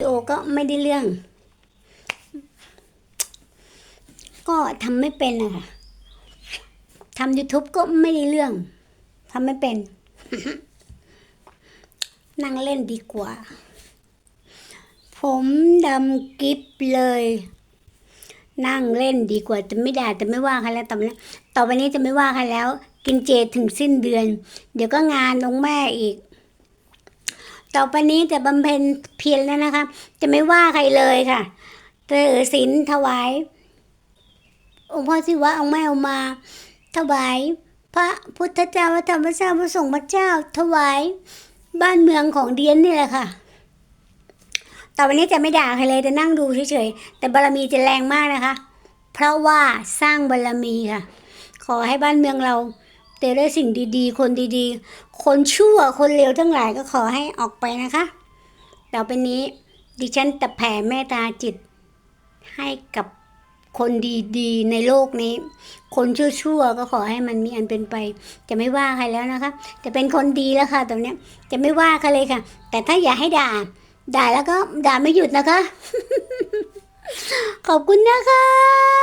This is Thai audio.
ดีโอก็ไม่ได้เรื่อง ก็ทำไม่เป็นอะค่ะทำ YouTube ก็ไม่ได้เรื่องทำไม่เป็น นั่งเล่นดีกว่า ผมดำกิฟเลย นั่งเล่นดีกว่า จะไม่ด่าจะไม่ว่าใครแล้วต่อไปนี้ต่อไปนี้จะไม่ว่าใครแล้ว กินเจถึงสิ้นเดือน เดี๋ยวก็งานลงแม่อีก ต่อไปนี้จะบำเพ็ญเพียรแล้วนะคะ จะไม่ว่าใครเลยค่ะเตือศีลถวาย องค์พ่อศิวะองค์แม่เอามา ถวาย พระพุทธเจ้าพระธรรมพระเจ้าพระสงฆ์พระเจ้า ถวาย บ้านเมืองของเดียนนี่แหละค่ะต่อไปนี้จะไม่ด่าใครเลยจะนั่งดูเฉยๆแต่บารมีจะแรงมากนะคะ เพราะว่าสร้างบารมีค่ะ ขอให้บ้านเมืองเรา เจอได้สิ่งดีๆ คนดีๆ คนชั่วคนเลวทั้งหลายก็ขอให้ออกไปนะคะต่อไปนี้ดิฉันจะแผ่เมตตาจิต ให้กับคนดีๆ ในโลกนี้ คนชั่วๆก็ขอให้มันมีอันเป็นไป จะไม่ว่าใครแล้วนะคะ จะเป็นคนดีแล้วค่ะตอนนี้จะไม่ว่าใครเลยค่ะ แต่ถ้าอย่าให้ด่า ด่าแล้วก็ด่าไม่หยุดนะคะ ขอบคุณนะคะ